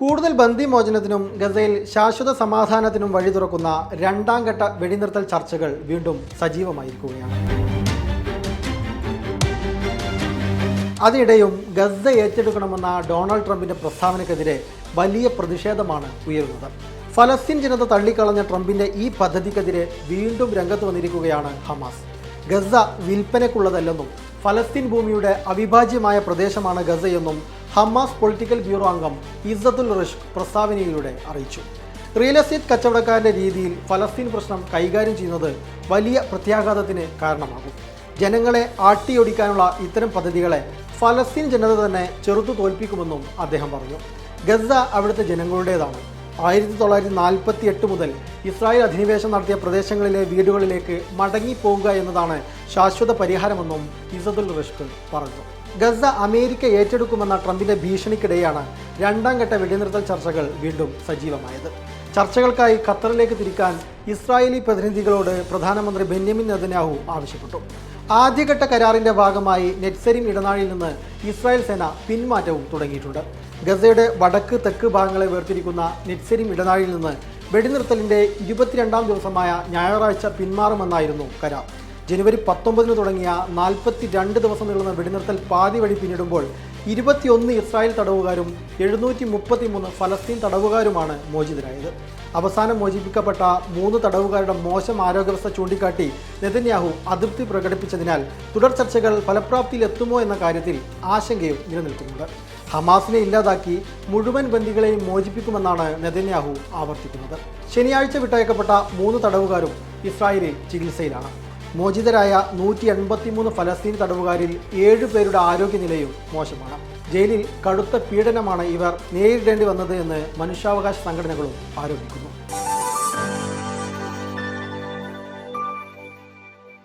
കൂടുതൽ ബന്ദിമോചനത്തിനും ഗസയിൽ ശാശ്വത സമാധാനത്തിനും വഴി തുറക്കുന്ന രണ്ടാം ഘട്ട വെടിനിർത്തൽ ചർച്ചകൾ വീണ്ടും സജീവമായിരിക്കുകയാണ്. അതിനിടെയും ഗസ ഏറ്റെടുക്കണമെന്ന ഡൊണാൾഡ് ട്രംപിന്റെ പ്രസ്താവനക്കെതിരെ വലിയ പ്രതിഷേധമാണ് ഉയരുന്നത്. ഫലസ്തീൻ ജനത തള്ളിക്കളഞ്ഞ ട്രംപിന്റെ ഈ പദ്ധതിക്കെതിരെ വീണ്ടും രംഗത്ത് വന്നിരിക്കുകയാണ് ഹമാസ്. ഗസ വിൽപ്പനയ്ക്കുള്ളതല്ലെന്നും ഫലസ്തീൻ ഭൂമിയുടെ അവിഭാജ്യമായ പ്രദേശമാണ് ഗസയെന്നും ഹമാസ് പൊളിറ്റിക്കൽ ബ്യൂറോ അംഗം ഇസ്സത്തുൽ റിഷ്ക് പ്രസ്താവനയിലൂടെ അറിയിച്ചു. റിയൽ എസ്റ്റേറ്റ് കച്ചവടക്കാരന്റെ രീതിയിൽ ഫലസ്തീൻ പ്രശ്നം കൈകാര്യം ചെയ്യുന്നത് വലിയ പ്രത്യാഘാതത്തിന് കാരണമാകും. ജനങ്ങളെ ആട്ടിയൊടിക്കാനുള്ള ഇത്തരം പദ്ധതികളെ ഫലസ്തീൻ ജനത തന്നെ ചെറുത്തു തോൽപ്പിക്കുമെന്നും അദ്ദേഹം പറഞ്ഞു. ഗസ അവിടുത്തെ ജനങ്ങളുടേതാണ്. ആയിരത്തി തൊള്ളായിരത്തി നാൽപ്പത്തി എട്ട് മുതൽ ഇസ്രായേൽ അധിനിവേശം നടത്തിയ പ്രദേശങ്ങളിലെ വീടുകളിലേക്ക് മടങ്ങിപ്പോവുക എന്നതാണ് ശാശ്വത പരിഹാരമെന്നും ഇസദുൽ റഷ്ദ് പറഞ്ഞു. ഗസ അമേരിക്ക ഏറ്റെടുക്കുമെന്ന ട്രംപിന്റെ ഭീഷണിക്കിടെയാണ് രണ്ടാം ഘട്ട വെടിനിർത്തൽ ചർച്ചകൾ വീണ്ടും സജീവമായത്. ചർച്ചകൾക്കായി ഖത്തറിലേക്ക് തിരിക്കാൻ ഇസ്രായേലി പ്രതിനിധികളോട് പ്രധാനമന്ത്രി ബെന്യാമിൻ നെതന്യാഹു ആവശ്യപ്പെട്ടു. ആദ്യഘട്ട കരാറിന്റെ ഭാഗമായി നെറ്റ്സരിം ഇടനാഴിയിൽ നിന്ന് ഇസ്രായേൽ സേന പിന്മാറ്റവും തുടങ്ങിയിട്ടുണ്ട്. ഗസയുടെ വടക്ക് തെക്ക് ഭാഗങ്ങളെ വേർതിരിക്കുന്ന നിറ്റ്സെരിം ഇടനാഴിയിൽ നിന്ന് വെടിനിർത്തലിന്റെ ഇരുപത്തിരണ്ടാം ദിവസമായ ഞായറാഴ്ച പിന്മാറുമെന്നായിരുന്നു കരാർ. ജനുവരി പത്തൊമ്പതിന് തുടങ്ങിയ നാൽപ്പത്തി രണ്ട് ദിവസം നീളുന്ന വെടിനിർത്തൽ പാതി വഴി പിന്നിടുമ്പോൾ ഇരുപത്തിയൊന്ന് ഇസ്രായേൽ തടവുകാരും എഴുന്നൂറ്റി മുപ്പത്തി മൂന്ന് ഫലസ്തീൻ തടവുകാരുമാണ് മോചിതരായത്. അവസാനം മോചിപ്പിക്കപ്പെട്ട മൂന്ന് തടവുകാരുടെ മോശം ആരോഗ്യാവസ്ഥ ചൂണ്ടിക്കാട്ടി നെതന്യാഹു അതൃപ്തി പ്രകടിപ്പിച്ചതിനാൽ തുടർ ചർച്ചകൾ ഫലപ്രാപ്തിയിലെത്തുമോ എന്ന കാര്യത്തിൽ ആശങ്കയും നിലനിൽക്കുന്നുണ്ട്. ഹമാസിനെ ഇല്ലാതാക്കി മുഴുവൻ ബന്ദികളെയും മോചിപ്പിക്കുമെന്നാണ് നെതന്യാഹു ആവർത്തിക്കുന്നത്. ശനിയാഴ്ച വിട്ടയക്കപ്പെട്ട മൂന്ന് തടവുകാരും ഇസ്രായേലിൽ ചികിത്സയിലാണ്. മോചിതരായ നൂറ്റി എൺപത്തിമൂന്ന് ഫലസ്തീൻ തടവുകാരിൽ ഏഴ് പേരുടെ ആരോഗ്യനിലയും മോശമാണ്. ജയിലിൽ കടുത്ത പീഡനമാണ് ഇവർ നേരിടേണ്ടി വന്നത് എന്ന് മനുഷ്യാവകാശ സംഘടനകളും ആരോപിക്കുന്നു.